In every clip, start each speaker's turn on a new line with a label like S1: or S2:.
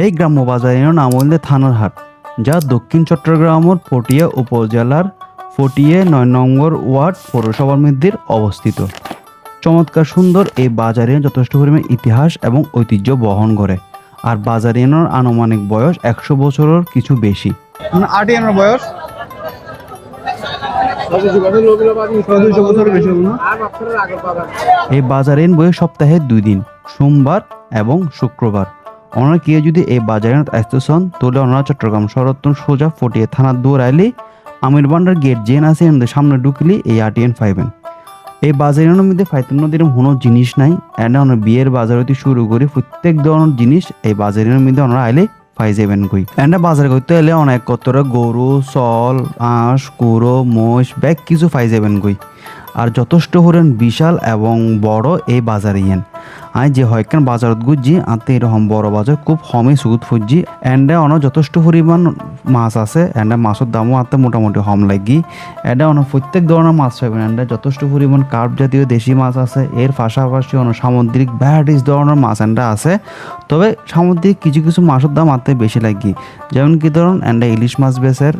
S1: এই গ্রাম্য বাজারের নাম হইলে থানার হাট যা দক্ষিণ চট্টগ্রামের পটিয়া উপজেলার ফটিয়ে নয় নম্বর ওয়ার্ড পৌরসভার মধ্যে অবস্থিত। চমৎকার সুন্দর এই বাজারে যথেষ্ট পরিমাণ ইতিহাস এবং ঐতিহ্য বহন করে আর বাজারিয়ানোর আনুমানিক বয়স একশো বছরের কিছু বেশি।
S2: আটিয়ানোর বয়স।
S1: এই বাজারের বই সপ্তাহে দুই দিন সোমবার এবং শুক্রবার। ওনারা কেউ যদি এই বাজারে আসতে চান তাহলে ওনারা চট্টগ্রাম শরৎন সোজা ফটিয়ে থানার দৌড় আইলে আমির বান্ডার গেট জেন আছে, এর সামনে ঢুকলি এই আটিএন ফাইভেন এই বাজারের মধ্যে ফাইতেন নদীর কোনো জিনিস নাই, এনে ওনার বিয়ের বাজার হতে শুরু করে প্রত্যেক ধরনের জিনিস এই বাজারের মধ্যে ওনারা আইলে পাই যাবেন কই। এন্ডা বাজার করতে এলে অনেক কতটা গরু চল আঁশ কুড়ো মোষ ব্যাগ কিছু পাই যাবেন কই। আর যথেষ্ট হরেন বিশাল এবং বড় এই বাজার ইয়েন। আই যে হয়কান বাজারত গুজি আতে এরকম বড় বাজার, খুব কমে সুগুত ফুজি। এন্ডে অন যথেষ্ট পরিমাণ মাছ আছে, এন্ডে মাছের দামও আতে মোটামুটি কম লাগি। এন্ডে অন প্রত্যেক ধরনের মাছ পাইবেন, এন্ডে যথেষ্ট পরিমাণ কার্প জাতীয় দেশি মাছ আছে, এর পাশাপাশি অন সামুদ্রিক ভ্যারাইটিস ধরনের মাছ এন্ডা আছে। তবে সামুদ্রিক কিছু কিছু মাছের দাম আতে বেশি লাগি। যেমন কি ধরুন, এন্ডে ইলিশ মাছ বেচের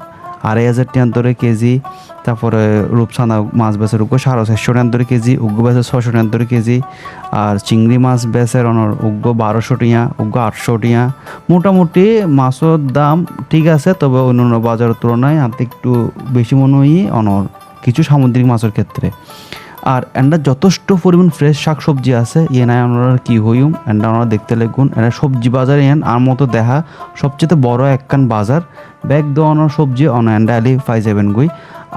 S1: আড়াই হাজার টাকা ধরে কেজি, তারপরে রূপসানা মাছ বেচে উগ্র সাড়ে চারশো টাকা ধরে কেজি উগ্র বেচের ছশো টাকা ধরে কেজি, আর চিংড়ি মাছ বেচে অনর উগ্র বারোশো টিয়া উগ্র আটশো টিয়া মোটামুটি মাছের দাম ঠিক আছে, তবে অন্যান্য বাজারের তুলনায় আনতে একটু বেশি মনে হয় অনর, কিছু সামুদ্রিক মাছের ক্ষেত্রে। আর এন্ডা যথেষ্ট পরিমাণ ফ্রেশ শাক সবজি আছে। ইয়ে নাই আমরা কি হইম? এন্ডা আমরা দেখতে লাগুন। এটা সবজি বাজার এন, আর মতো দেখা সবচেয়ে বড় একখান বাজার। ব্যাগ দেওয়ানোর সবজি অন এন্ডা আলি পাই যাবেন গই।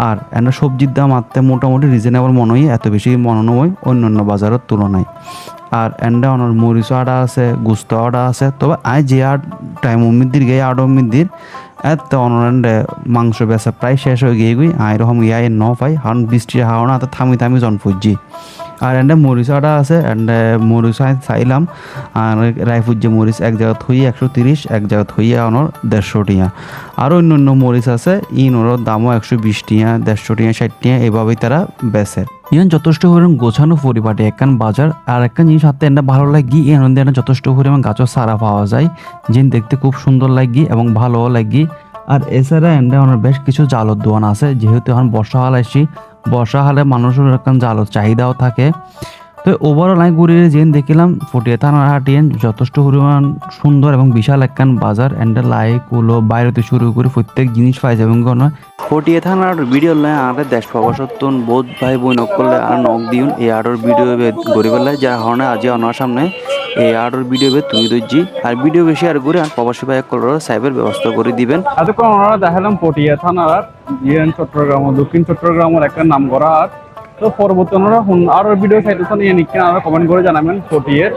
S1: আর এন্ডা সবজির দাম আত্মে মোটামুটি রিজনেবল মনে হয় এত বেশি মনে নয় অন্য অন্য বাজারের তুলনায়। আর এন্ডা অনর মরিচ আড়া আছে, গুস্ত আড়া আছে। তবে আই যে আর টাইম উমিদির গে আড় উমিদির এত অনরান্ডে মাংস বেচা প্রায় শেষ হয়ে গিয়ে গুই আই রকম ইয়াই ন পাই হান বৃষ্টি হাওনা তো থামি থামি জন ফুজি। আর এন্ডে মরিচ আড়া আছে এন্ডে মরিচ চাইলাম আর যে মরিচ এক জায়গা থই, একশো তিরিশ, এক জায়গা থইয়া অনর দেড়শো টিয়া। আর অন্য অন্য মরিচ আছে ইনোর দামও একশো বিশ টিয়া, দেড়শো টিয়া, ষাট টিয়া, এভাবেই তারা বেচে। ইয়ান যথেষ্ট পরিমাণ গোছানো পরিপাটি, একখান বাজার আর একখান জিনিস হাতে এনে ভালো লাগি মধ্যে এনে যথেষ্ট পরিমাণ গাছও সারা পাওয়া যায়, যিনি দেখতে খুব সুন্দর লাগি এবং ভালোও লাগি। আর এছাড়া এন্ডে অনেক বেশ কিছু জালর দোকান আছে, যেহেতু এখন বর্ষাকাল আসি বর্ষাকালে মানুষের একখান জালর চাহিদাও থাকে। তো ওভারঅল আমি ঘুরে যেন দেখিলাম, ফটিয়া থানার হাটিয়েন যথেষ্ট পরিমাণ সুন্দর এবং বিশাল একখান বাজার। এন্ড লাইক কুলো বাইরেতে শুরু করে প্রত্যেক জিনিস পাই যাবেন কোনো ফটিয়া থানার ভিডিও লাই আর দেশ পাওয়া সত্তন বোধ ভাই বই নক করলে আর নক দিউন। এই আর্টর ভিডিও পেলে যার কারণে আজ আমার সামনে এই আর্টর ভিডিও বে তুমি দইছি আর ভিডিও বেশি আর করে আর প্রবাসী ভাই করার সাইবের ব্যবস্থা করে দিবেন।
S2: এতক্ষণ ওনারা দেখালাম পটিয়া থানার জিএন চট্টগ্রাম দক্ষিণ চট্টগ্রামের একটা নাম করা হাট তো পরবর্তী হুন- আরও ভিডিও চাইতেছেন ইয়ে নিচ্ছেন আরও কমেন্ট করে জানাবেন পটিয়ের।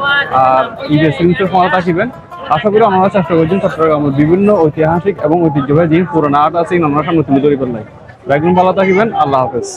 S2: আর ঈদের সিরিজের সময় থাকিবেন আশা করি ওনারা চেষ্টা করছেন চট্টগ্রামের বিভিন্ন ঐতিহাসিক এবং ঐতিহ্যবাহী যে পুরোনো আর্ট আছে ওনারা সামনে তুলে ধরে ফেললাই একদম ভালো থাকিবেন, আল্লাহ হাফেজ।